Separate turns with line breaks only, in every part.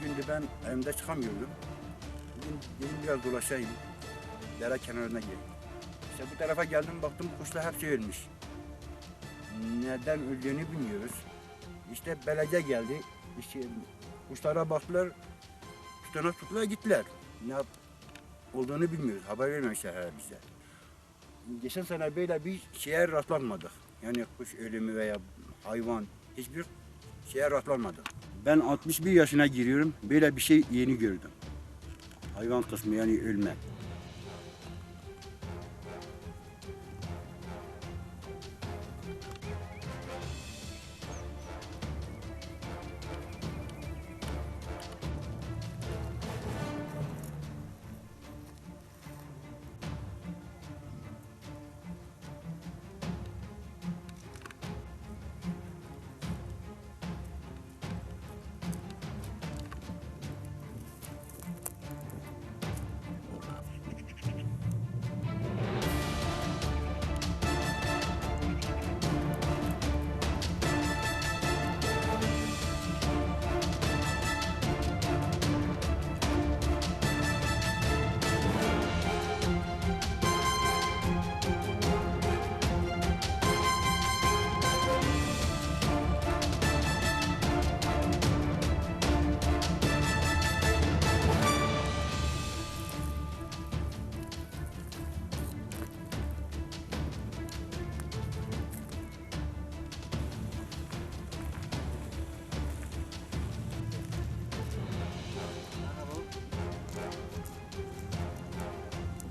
gündü ben evimde çıkamıyordum. Bugün dedim biraz dolaşayım. Dere kenarına geldim. İşte bu tarafa geldim baktım kuşlar hepsi ölmüş. Neden öldüğünü bilmiyoruz. İşte belediye geldi. İşte kuşlara baktılar. Tutana tuttular gittiler. Ne yap olduğunu bilmiyoruz. Haber vermemişler herhalde bize. Geçen sene böyle bir şeye rastlanmadık. Yani kuş ölümü veya hayvan hiçbir şeye rastlanmadık. Ben 61 yaşına giriyorum. Böyle bir şey yeni gördüm. Hayvan kısmı yani ölme.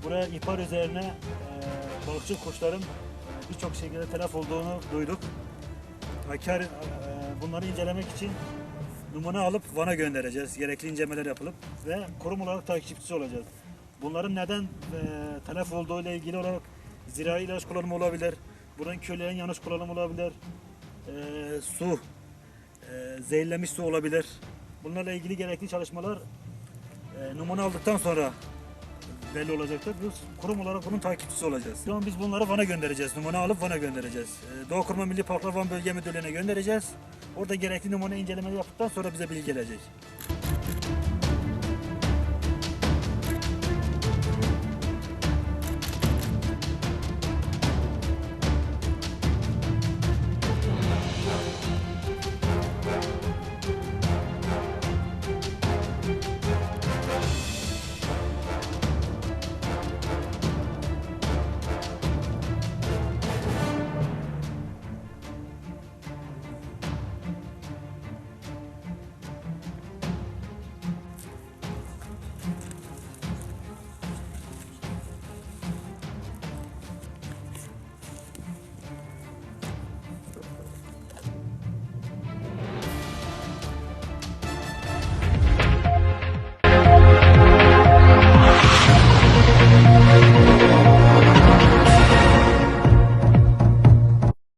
Buraya ihbar üzerine e, balıkçı kuşların birçok şekilde telef olduğunu duyduk. Hakkari e, bunları incelemek için numune alıp Van'a göndereceğiz. Gerekli incelemeler yapılıp ve kurum olarak takipçisi olacağız. Bunların neden e, telef olduğu ile ilgili olarak zirai ilaç kullanımı olabilir. Buranın köylerin yanlış kullanımı olabilir. E, su, e, zehirlenmiş su olabilir. Bunlarla ilgili gerekli çalışmalar e, numune aldıktan sonra belli olacaktır. Biz kurum olarak bunun takipçisi olacağız. Şu an biz bunları Van'a göndereceğiz. Numune alıp Van'a göndereceğiz. Ee, Doğa Milli Parklar Van Bölge Müdürlüğü'ne göndereceğiz. Orada gerekli numune incelemeleri yaptıktan sonra bize bilgi gelecek.